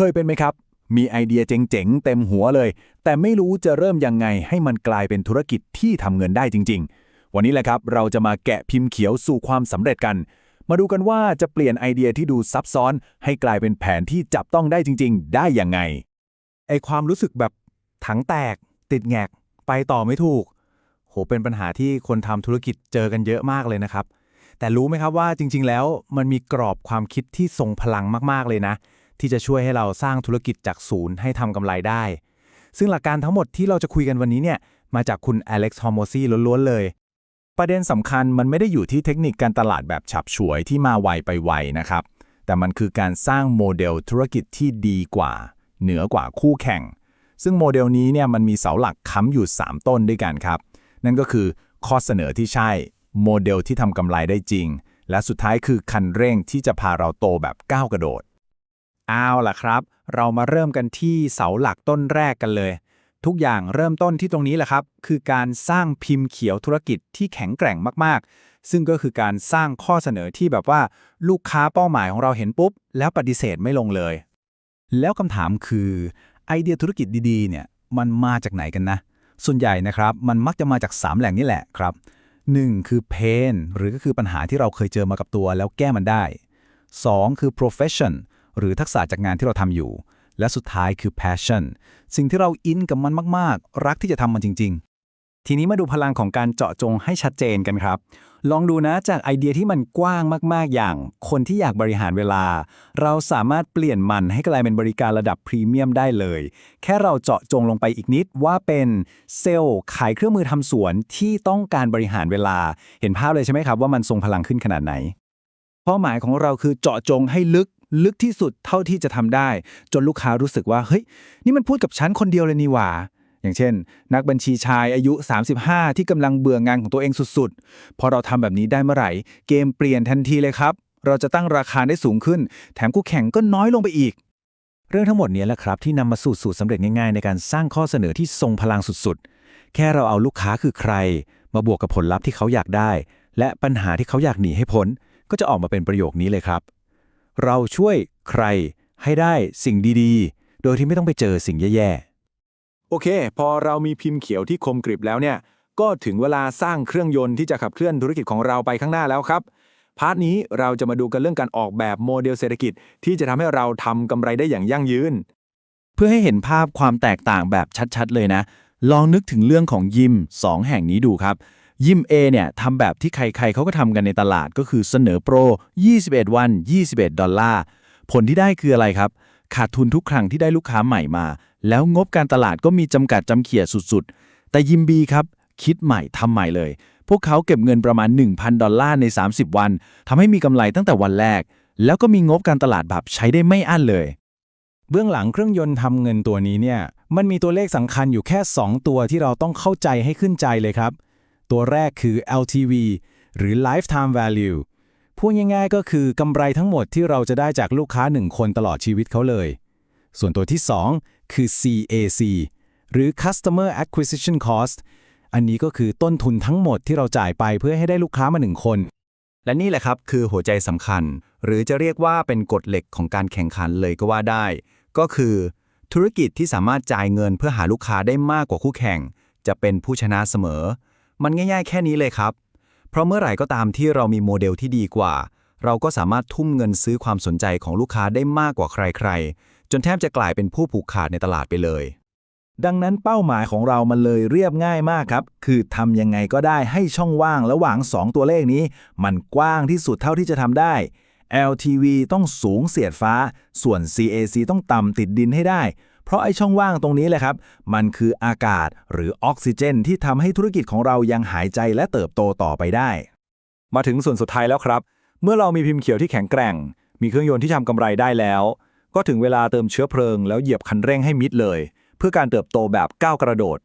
เคยเป็นไหมครับ มีไอเดียเจ๋งๆ เต็มหัวเลย แต่ไม่รู้จะเริ่มยังไงให้มันกลายเป็นธุรกิจที่ทำเงินได้จริง ๆ วันนี้แหละครับเราจะมาแกะพิมพ์เขียวสู่ความสำเร็จกัน มาดูกันว่าจะเปลี่ยนไอเดียที่ดูซับซ้อน ให้กลายเป็นแผนที่จับต้องได้จริง ๆ ได้ยังไง ไอความรู้สึกแบบถังแตก ติดแงก ไปต่อไม่ถูก โหเป็นปัญหาที่คนทำธุรกิจเจอกันเยอะมากเลยนะครับ แต่รู้ไหมครับว่าจริง ๆ แล้วมันมีกรอบความคิดที่ทรงพลังมากๆเลยนะ ที่จะช่วยให้เราสร้างธุรกิจจากศูนย์ให้ทำกำไรได้ ซึ่งหลักการทั้งหมดที่เราจะคุยกันวันนี้เนี่ยมาจากคุณอเล็กซ์ฮอมโมซีล้วนๆเลย ประเด็นสำคัญมันไม่ได้อยู่ที่เทคนิคการตลาดแบบฉับฉวยที่มาไวไปไวนะครับ แต่มันคือการสร้างโมเดลธุรกิจที่ดีกว่า เหนือกว่าคู่แข่ง ซึ่งโมเดลนี้เนี่ยมันมีเสาหลักค้ำอยู่ 3 ต้นด้วยกันครับ นั่นก็คือข้อเสนอที่ใช่ โมเดลที่ทำกำไรได้จริง และสุดท้ายคือคันเร่งที่จะพาเราโตแบบก้าวกระโดด เอาล่ะครับ เรามาเริ่มกันที่เสาหลักต้นแรกกันเลย ทุกอย่างเริ่มต้นที่ตรงนี้แหละครับ คือการสร้างพิมพ์เขียวธุรกิจที่แข็งแกร่งมากๆ ซึ่งก็คือการสร้างข้อเสนอที่แบบว่าลูกค้าเป้าหมายของเราเห็นปุ๊บ แล้วปฏิเสธไม่ลงเลย แล้วคำถามคือไอเดียธุรกิจดีๆเนี่ยมันมาจากไหนกันนะ ส่วนใหญ่นะครับมันมักจะมาจาก 3 แหล่งนี่แหละครับ 1. คือเพนหรือก็คือปัญหาที่เราเคยเจอมากับตัวแล้วแก้มันได้ 2. คือ profession หรือทักษะจากงานที่เราทำอยู่ และสุดท้ายคือ passion สิ่งที่เราอินกับมันมาก ๆ รักที่จะทำมันจริง ๆ ทีนี้มาดูพลังของการเจาะจงให้ชัดเจนกันครับ ลองดูนะจากไอเดียที่มันกว้างมาก ๆ อย่าง คนที่อยากบริหารเวลา เราสามารถเปลี่ยนมันให้กลายเป็นบริการระดับพรีเมียมได้เลย แค่เราเจาะจงลงไปอีกนิดว่าเป็นเซลล์ขายเครื่องมือทำสวนที่ต้องการบริหารเวลา เห็นภาพเลยใช่ไหมครับว่ามันทรงพลังขึ้นขนาดไหนเป้าหมายของเราคือเจาะจงให้ลึก ลึกที่สุดเท่าที่จะทำได้ จนลูกค้ารู้สึกว่าเฮ้ยนี่มันพูดกับฉันคนเดียวเลยนี่หว่า อย่างเช่น นักบัญชีชายอายุ 35 ที่กำลังเบื่องานของตัวเองสุดๆ พอเราทำแบบนี้ได้เมื่อไหร่ เกมเปลี่ยนทันทีเลยครับ เราจะตั้งราคาได้สูงขึ้น แถมคู่แข่งก็น้อยลงไปอีก เรื่องทั้งหมดนี้แหละครับ ที่นำมาสู่สูตรสำเร็จง่ายๆ ในการสร้างข้อเสนอที่ทรงพลังสุดๆ แค่เราเอาลูกค้าคือใคร มาบวกกับผลลัพธ์ที่เขาอยากได้ และปัญหาที่เขาอยากหนีให้พ้นก็จะออกมาเป็นประโยคนี้เลยครับ เราช่วยใครให้ได้สิ่งดีๆ โดยที่ไม่ต้องไปเจอสิ่งแย่ๆ โอเค พอเรามีพิมพ์เขียวที่คมกริบแล้วเนี่ย ก็ถึงเวลาสร้างเครื่องยนต์ที่จะขับเคลื่อนธุรกิจของเราไปข้างหน้าแล้วครับ พาร์ทนี้เราจะมาดูกันเรื่องการออกแบบโมเดลเศรษฐกิจ ที่จะทำให้เราทำกำไรได้อย่างยั่งยืน เพื่อให้เห็นภาพความแตกต่างแบบชัดๆ เลยนะ ลองนึกถึงเรื่องของยิม 2 แห่งนี้ดูครับ ยิม A เนี่ยทำแบบที่ใครๆเขาก็ทำกันในตลาดก็คือเสนอโปร 21 วัน 21 ดอลลาร์ ผลที่ได้คืออะไรครับ ขาดทุนทุกครั้งที่ได้ลูกค้าใหม่มา แล้วงบการตลาดก็มีจำกัดจำเขี่ยสุดๆ แต่ยิม B ครับ คิดใหม่ทำใหม่เลย พวกเขาเก็บเงินประมาณ 1,000 ดอลลาร์ใน 30 วันทำให้มีกำไรตั้งแต่วันแรก แล้วก็มีงบการตลาดแบบใช้ได้ไม่อั้นเลยเบื้องหลังเครื่องยนต์ทำเงินตัวนี้เนี่ย มันมีตัวเลขสำคัญอยู่แค่ 2 ตัวที่เราต้องเข้าใจให้ขึ้นใจเลยครับ ตัวแรกคือ LTV หรือ Lifetime Value พูดง่ายๆก็คือกำไรทั้งหมดที่เราจะได้จากลูกค้า 1 คนตลอดชีวิตเขาเลย ส่วนตัวที่ 2 คือ CAC หรือ Customer Acquisition Cost อันนี้ก็คือต้นทุนทั้งหมดที่เราจ่ายไปเพื่อให้ได้ลูกค้ามา 1 คน และนี่แหละครับคือหัวใจสำคัญ หรือจะเรียกว่าเป็นกฎเหล็กของการแข่งขันเลยก็ว่าได้ ก็คือ ธุรกิจที่สามารถจ่ายเงินเพื่อหาลูกค้าได้มากกว่าคู่แข่ง จะเป็นผู้ชนะเสมอ มันง่ายๆ แค่นี้เลยครับ เพราะเมื่อไหร่ก็ตามที่เรามีโมเดลที่ดีกว่า เราก็สามารถทุ่มเงินซื้อความสนใจของลูกค้าได้มากกว่าใครๆ จนแทบจะกลายเป็นผู้ผูกขาดในตลาดไปเลย ดังนั้นเป้าหมายของเรามันเลยเรียบง่ายมากครับ คือทำยังไงก็ได้ให้ช่องว่างระหว่าง 2 ตัวเลขนี้ มันกว้างที่สุดเท่าที่จะทำได้ LTV ต้องสูงเสียดฟ้า ส่วน CAC ต้องต่ำติดดินให้ได้ เพราะไอ้ช่องว่างตรงนี้แหละครับ มันคืออากาศหรือออกซิเจน ที่ทำให้ธุรกิจของเรายังหายใจและเติบโตต่อไปได้ มาถึงส่วนสุดท้ายแล้วครับ เมื่อเรามีพิมพ์เขียวที่แข็งแกร่ง มีเครื่องยนต์ที่ทำกำไรได้แล้ว ก็ถึงเวลาเติมเชื้อเพลิง แล้วเหยียบคันเร่งให้มิดเลย เพื่อการเติบโตแบบก้าวกระโดด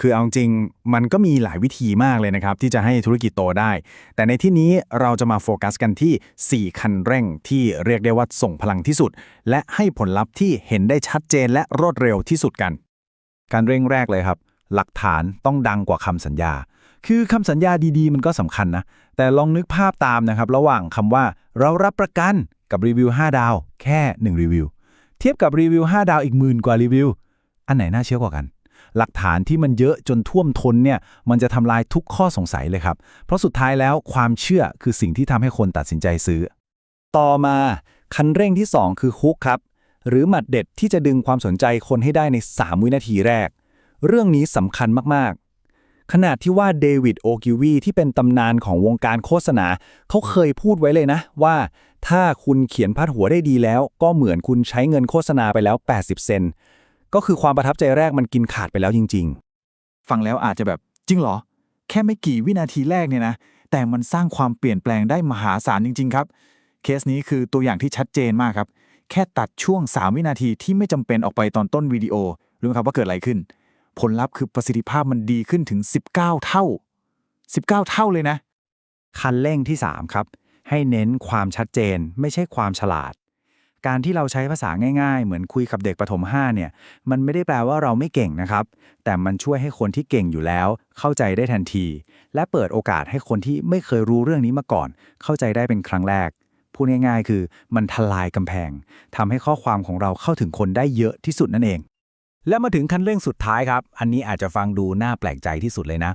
คือเอาจริงมันก็มีหลายวิธีมากเลยนะครับ ที่จะให้ธุรกิจโตได้ แต่ในที่นี้เราจะมาโฟกัสกันที่ 4 คันเร่งที่เรียกได้ว่าส่งพลังที่สุด และให้ผลลัพธ์ที่เห็นได้ชัดเจนและรวดเร็วที่สุดกัน การเร่งแรกเลยครับ หลักฐานต้องดังกว่าคำสัญญา คือคำสัญญาดีๆ มันก็สำคัญนะ แต่ลองนึกภาพตามนะครับ ระหว่างคำว่าเรารับประกันกับรีวิว5ดาว แค่ 1 รีวิว เทียบกับรีวิว5ดาวอีกหมื่นกว่ารีวิวอันไหนน่าเชื่อกว่ากัน หลักฐานที่มันเยอะจนท่วมท้นเนี่ยมันจะทำลายทุกข้อสงสัยเลยครับ เพราะสุดท้ายแล้วความเชื่อคือสิ่งที่ทำให้คนตัดสินใจซื้อ ต่อมาคันเร่งที่ 2 คือฮุกครับ หรือหมัดเด็ดที่จะดึงความสนใจคนให้ได้ใน 3 วินาทีแรก เรื่องนี้สำคัญมากๆ ขนาดที่ว่าเดวิดโอกิวีที่เป็นตำนานของวงการโฆษณา เขาเคยพูดไว้เลยนะว่า ถ้าคุณเขียนพาดหัวได้ดีแล้ว ก็เหมือนคุณใช้เงินโฆษณาไปแล้ว 80 เซน ก็คือความประทับใจแรกมันกินขาดไปแล้วจริง ๆ ฟังแล้วอาจจะแบบจริงเหรอ แค่ไม่กี่วินาทีแรกเนี่ยนะ แต่มันสร้างความเปลี่ยนแปลงได้มหาศาลจริง ๆ ครับ เคสนี้คือตัวอย่างที่ชัดเจนมากครับ แค่ตัดช่วง 3 วินาทีที่ไม่จำเป็นออกไปตอนต้นวิดีโอรู้ไหมครับว่าเกิดอะไรขึ้น ผลลัพธ์คือประสิทธิภาพมันดีขึ้นถึง 19 เท่า 19 เท่าเลยนะ คันเร่งที่ 3 ครับ ให้เน้นความชัดเจนไม่ใช่ความฉลาด การที่เราใช้ภาษาง่ายๆ เหมือนคุยกับเด็กประถม5เนี่ย มันไม่ได้แปลว่าเราไม่เก่งนะครับ แต่มันช่วยให้คนที่เก่งอยู่แล้ว เข้าใจได้ทันที และเปิดโอกาสให้คนที่ไม่เคยรู้เรื่องนี้มาก่อน เข้าใจได้เป็นครั้งแรก พูดง่ายๆ คือมันทลายกำแพงทำให้ข้อความของเราเข้าถึงคนได้เยอะที่สุดนั่นเอง และมาถึงคันเรื่องสุดท้ายครับ อันนี้อาจจะฟังดูน่าแปลกใจที่สุดเลยนะ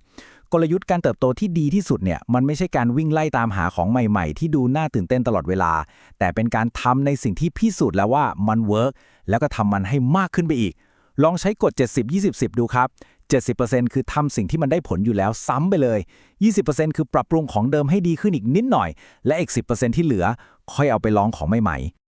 กลยุทธ์การเติบโตที่ดีที่สุดเนี่ยมันไม่ใช่การวิ่งไล่ตามหาของใหม่ๆ ที่ดูน่าตื่นเต้นตลอดเวลา แต่เป็นการทำในสิ่งที่พิสูจน์แล้วว่ามันเวิร์กแล้วก็ทำมันให้มากขึ้นไปอีก ลองใช้กฎ 70 20 10 ดูครับ 70%คือทำสิ่งที่มันได้ผลอยู่แล้วซ้ำไปเลย 20%คือปรับปรุงของเดิมให้ดีขึ้นอีกนิดหน่อย และอีก 10%ที่เหลือค่อยเอาไปลองของใหม่ๆ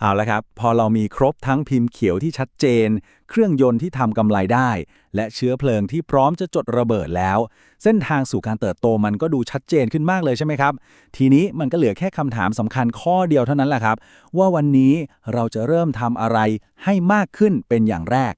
เอาละครับ พอเรามีครบทั้งพิมพ์เขียวที่ชัดเจน เครื่องยนต์ที่ทำกำไรได้ และเชื้อเพลิงที่พร้อมจะจดระเบิดแล้ว เส้นทางสู่การเติบโตมันก็ดูชัดเจนขึ้นมากเลยใช่ไหมครับ ทีนี้มันก็เหลือแค่คำถามสำคัญข้อเดียวเท่านั้นแหละครับ ว่าวันนี้เราจะเริ่มทำอะไรให้มากขึ้นเป็นอย่างแรก